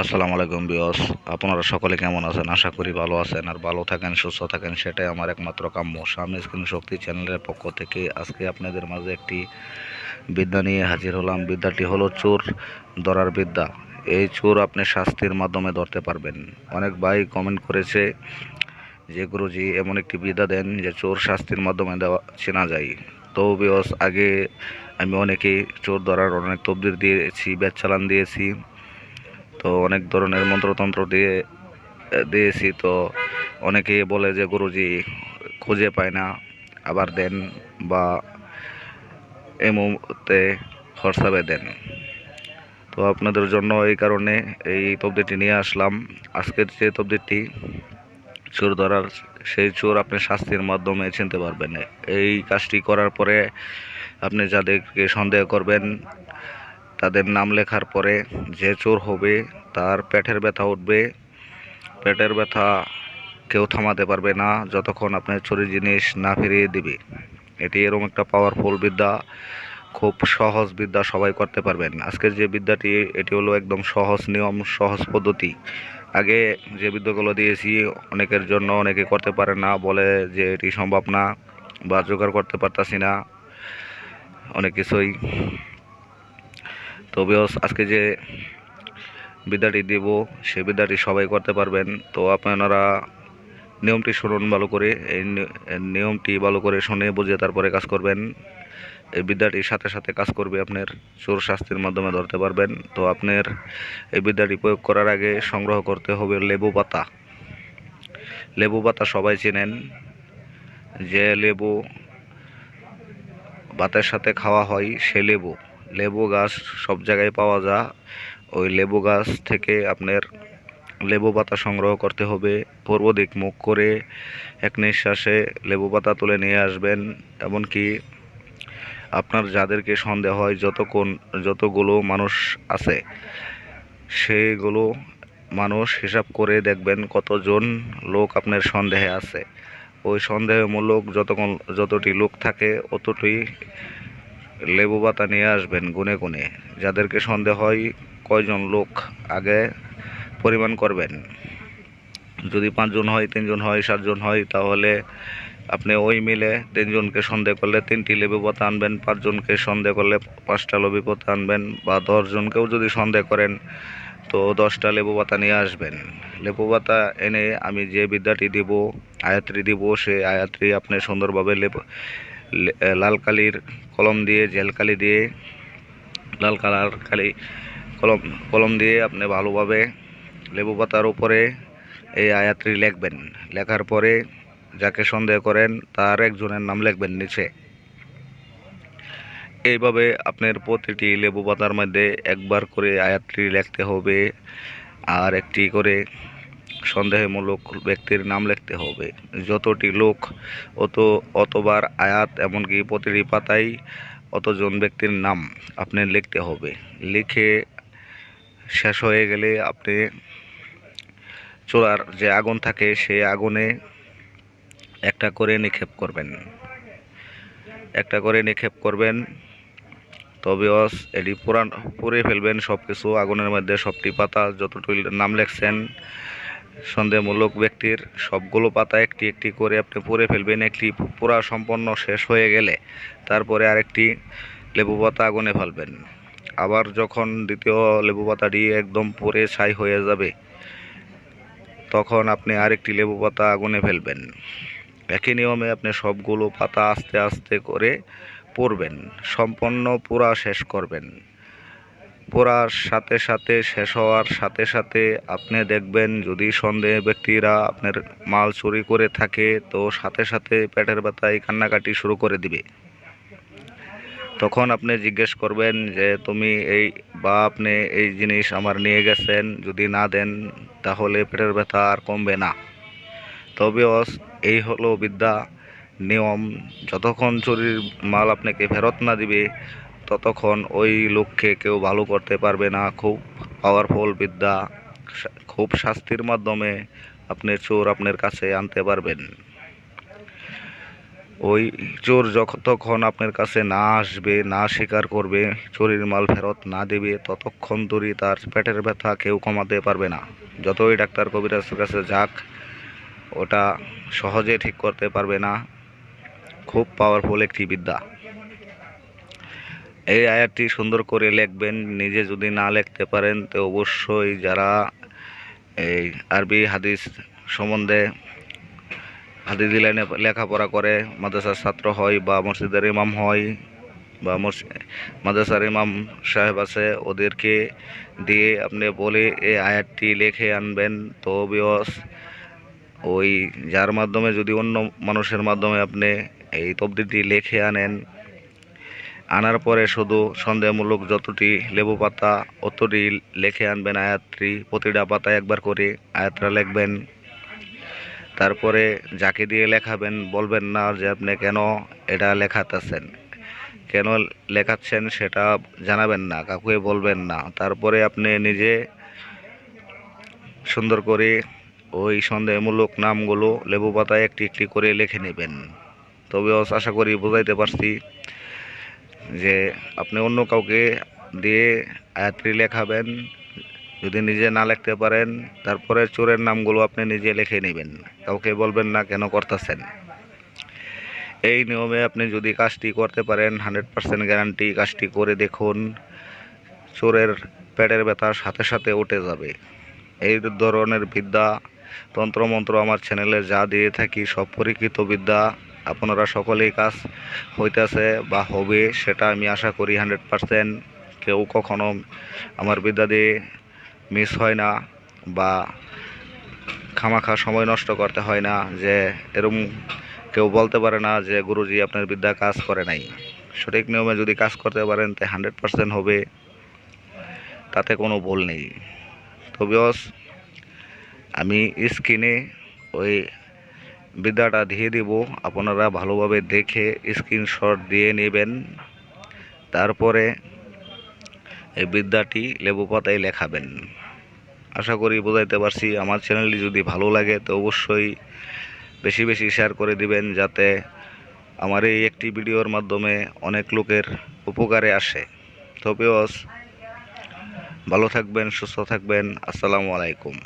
আসসালামু আলাইকুম বিয়স আপনারা সকলে কেমন আছেন? আশা করি ভালো আছেন আর ভালো থাকেন, সুস্থ থাকেন, সেটাই আমার একমাত্র কাম্য। সামনে স্ক্রিন শক্তি চ্যানেলের পক্ষ থেকে আজকে আপনাদের মাঝে একটি বিদ্যা নিয়ে হাজির হলাম। বিদ্যাটি হলো চোর ধরার বিদ্যা। এই চোর আপনি শাস্তির মাধ্যমে ধরতে পারবেন। অনেক ভাই কমেন্ট করেছে যে গুরুজি, এমন একটি বিদ্যা দেন যে চোর শাস্তির মাধ্যমে দেওয়া চেনা যায়। তো বিয়স আগে আমি অনেকেই চোর ধরার অনেক তবদির দিয়েছি ব্যাচ চালান দিয়েছি। তো অনেক ধরনের মন্ত্রতন্ত্র দিয়ে, দিয়েছি তো অনেকেই বলে যে গুরুজি খুঁজে পায় না, আবার দেন বা এই মুহূর্তে হোয়াটসঅ্যাপে দেন। তো আপনাদের জন্য এই কারণে এই তবদিটি নিয়ে আসলাম। আজকের যে তবদিটি চোর ধরার সেই চোর আপনি শাস্তির মাধ্যমে চিনতে পারবেন। এই কাজটি করার পরে আপনি যাদেরকে সন্দেহ করবেন তাদের নাম লেখার পরে যে চোর হবে তার পেটের ব্যথা উঠবে। পেটের ব্যথা কেউ থামাতে পারবে না, যতক্ষণ আপনার চুরি জিনিস না ফিরিয়ে দিবে। এটি এরকম একটা পাওয়ারফুল বিদ্যা, খুব সহজ বিদ্যা সবাই করতে পারবেন। আজকের যে বিদ্যাটি, এটি হলো একদম সহজ নিয়ম, সহজ পদ্ধতি। আগে যে বিদ্যাগুলো দিয়েছি, অনেকের জন্য অনেকে করতে পারে না, বলে যে এটি সম্ভব না বা জোগাড় করতে পারতাছি না। অনেক কিছুই তো বিয়স আজকে যে বিদ্যাটি দেব, সে বিদ্যাটি সবাই করতে পারবেন। তো আপনারা নিয়মটি শুনুন ভালো করে। এই এই নিয়মটি ভালো করে শুনে বুঝে তারপরে কাজ করবেন। এই বিদ্যাটির সাথে সাথে কাজ করবে আপনার চোর শাস্তির মাধ্যমে ধরতে পারবেন। তো আপনার এই বিদ্যাটি প্রয়োগ করার আগে সংগ্রহ করতে হবে লেবু পাতা। লেবু পাতা সবাই চেনেন। যে লেবু ভাতের সাথে খাওয়া হয় সে লেবু। লেবু গাছ সব জায়গায় পাওয়া যায় ওই লেবু গাছ থেকে আপনার লেবু পাতা সংগ্রহ করতে হবে। পূর্ব দিক মুখ করে এক নিঃশ্বাসে লেবু পাতা তুলে নিয়ে আসবেন। এমনকি আপনার যাদেরকে সন্দেহ হয় যত কোন যতগুলো মানুষ আছে সেগুলো মানুষ হিসাব করে দেখবেন কতজন লোক আপনার সন্দেহে আছে। ওই সন্দেহমূলক যতক্ষণ, যতটি লোক থাকে, অতটি লেবু পাতা নিয়ে আসবেন গুনে গুনে। যাদেরকে সন্দেহ হয় কয়জন লোক আগে পরিমাণ করবেন। যদি পাঁচজন হয়, তিনজন হয়, সাতজন হয়, তাহলে আপনি ওই মিলে তিনজনকে সন্দেহ করলে তিনটি লেবু পাতা আনবেন, পাঁচজনকে সন্দেহ করলে পাঁচটা লেবু পাতা আনবেন বা দশজনকেও যদি সন্দেহ করেন, তো দশটা লেবু পাতা নিয়ে আসবেন। লেবু পাতা এনে আমি যে বিদ্যাটি দিব, আয়াত্রী দিব সে আয়াত্রী আপনি সুন্দরভাবে লেবু লাল কালির কলম দিয়ে, জেল কালি দিয়ে, লাল কালার কালি কলম কলম দিয়ে আপনি ভালোভাবে লেবু পাতার উপরে এই আয়াত্রী লিখবেন। লেখার পরে যাকে সন্দেহ করেন, তার একজনের নাম লিখবেন নিচে। এইভাবে আপনার প্রতিটি লেবু পাতার মধ্যে একবার করে আয়াত্রী লিখতে হবে, আর একটি করে সন্দেহমূলক ব্যক্তির নাম লিখতে হবে। যতটি লোক, অত অতবার আয়াত, এমনকি প্রতিটি পাতায় অতজন ব্যক্তির নাম আপনি লিখতে হবে। লিখে শেষ হয়ে গেলে আপনি চোলার যে আগুন থাকে, সেই আগুনে একটা করে নিক্ষেপ করবেন। একটা করে নিক্ষেপ করবেন, তবে অস, এটি পুরান, পুড়ে ফেলবেন সব কিছু আগুনের মধ্যে সবটি পাতা যতটুকু নাম লেখছেন সন্দেহমূলক ব্যক্তির সবগুলো পাতা একটি একটি করে আপনি পুড়ে ফেলবেন। একটি পুরা সম্পন্ন শেষ হয়ে গেলে তারপরে আরেকটি লেবু পাতা আগুনে ফেলবেন। আবার যখন দ্বিতীয় লেবু পাতাটি একদম পুড়ে ছাই হয়ে যাবে, তখন আপনি আরেকটি লেবু পাতা আগুনে ফেলবেন। একই নিয়মে আপনি সবগুলো পাতা আস্তে আস্তে করে পড়বেন, সম্পন্ন পুরা শেষ করবেন। পড়ার সাথে সাথে, শেষ হওয়ার সাথে সাথে আপনি দেখবেন যদি সন্দেহ ব্যক্তিরা আপনার মাল চুরি করে থাকে, তো সাথে সাথে পেটের ব্যথায় কান্নাকাটি শুরু করে দিবে। তখন আপনি জিজ্ঞেস করবেন যে, তুমি এই বা আপনি এই জিনিস আমার নিয়ে গেছেন, যদি না দেন তাহলে পেটের ব্যথা আর কমবে না। তবে অস- এই হলো বিদ্যা নিয়ম। যতক্ষণ চুরির মাল আপনাকে ফেরত না দিবে ততক্ষণ ওই লোককে কেউ ভালো করতে পারবে না। খুব পাওয়ারফুল বিদ্যা। খুব শাস্তির মাধ্যমে আপনি চোর আপনার কাছে আনতে পারবেন। ওই চোর যতক্ষণ আপনার কাছে না আসবে, না স্বীকার করবে, চোরের মাল ফেরত না দেবে, ততক্ষণ ধরে তার পেটের ব্যথা কেউ কমাতে পারবে না। যতই ডাক্তার কবিরাজের কাছে যাক, ওটা সহজে ঠিক করতে পারবে না। খুব পাওয়ারফুল একটি বিদ্যা। এই আয়াতটি সুন্দর করে লিখবেন, নিজে যদি না লিখতে পারেন, তো অবশ্যই যারা এই আরবি হাদিস সম্বন্ধে হাদিস লাইনে লেখাপড়া করে, মাদ্রাসার ছাত্র হয় বা মসজিদের ইমাম হয় বা মাদ্রাসার ইমাম সাহেব আছে, ওদেরকে দিয়ে আপনি বলে এই আয়াতটি লিখে আনবেন। তো বিয়স ওই যার মাধ্যমে যদি অন্য মানুষের মাধ্যমে আপনি এই তবদিটি লিখে আনেন আনার পরে শুধু সন্দেহমূলক যতটি লেবু পাতা অতটি লিখে আনবেন আয়াতটি প্রতিটা পাতায় একবার করে আয়াতটা লিখবেন। তারপরে যাকে দিয়ে লেখাবেন বলবেন না যে আপনি কেন এটা লেখাতেছেন। কেন লেখাচ্ছেন সেটা জানাবেন না কাকুকে বলবেন না। তারপরে আপনি নিজে সুন্দর করে ওই সন্দেহমূলক নামগুলো লেবু পাতায় একটি একটি করে লিখে নেবেন। তবে আশা করি বোঝাইতে পারছি। যে আপনি অন্য কাউকে দিয়ে আয়াত্রী লেখাবেন, যদি নিজে না লিখতে পারেন, তারপরে চোরের নামগুলো আপনি নিজে লিখে নেবেন। কাউকে বলবেন না কেন করতেছেন। এই নিয়মে আপনি যদি কাজটি করতে পারেন, হান্ড্রেড পার্সেন্ট গ্যারান্টি কাজটি করে দেখুন, চোরের পেটের ব্যথা সাথে সাথে উঠে যাবে। এই ধরনের বিদ্যা তন্ত্রমন্ত্র আমার চ্যানেলে যা দিয়ে থাকি সব পরীক্ষিত বিদ্যা। আপনারা সকলেই কাজ হইতেছে বা হবে, সেটা আমি আশা করি হান্ড্রেড পারসেন্ট। কেউ কখনো আমার বিদ্যা দিয়ে মিস হয় না বা খামাখা সময় নষ্ট করতে হয় না, যে এরম কেউ বলতে পারে না যে গুরুজি আপনার বিদ্যা কাজ করে নাই। সঠিক নিয়মে যদি কাজ করতে পারেন, তে হান্ড্রেড পারসেন্ট হবে। তাতে কোনো ভুল নেই। তবেও আমি স্ক্রিনে ওই বিদ্যাটা দিয়ে দিব। আপনারা ভালোভাবে দেখে স্ক্রিনশট দিয়ে নেবেন। তারপরে এই বিদ্যাটি লেবু পাতায় লেখাবেন। আশা করি বোঝাইতে পারছি। আমার চ্যানেলটি যদি ভালো লাগে তো অবশ্যই বেশি বেশি শেয়ার করে দিবেন যাতে আমার এই একটি ভিডিওর মাধ্যমে অনেক লোকের উপকারে আসে। তবেও ভালো থাকবেন, সুস্থ থাকবেন। আসসালামু আলাইকুম।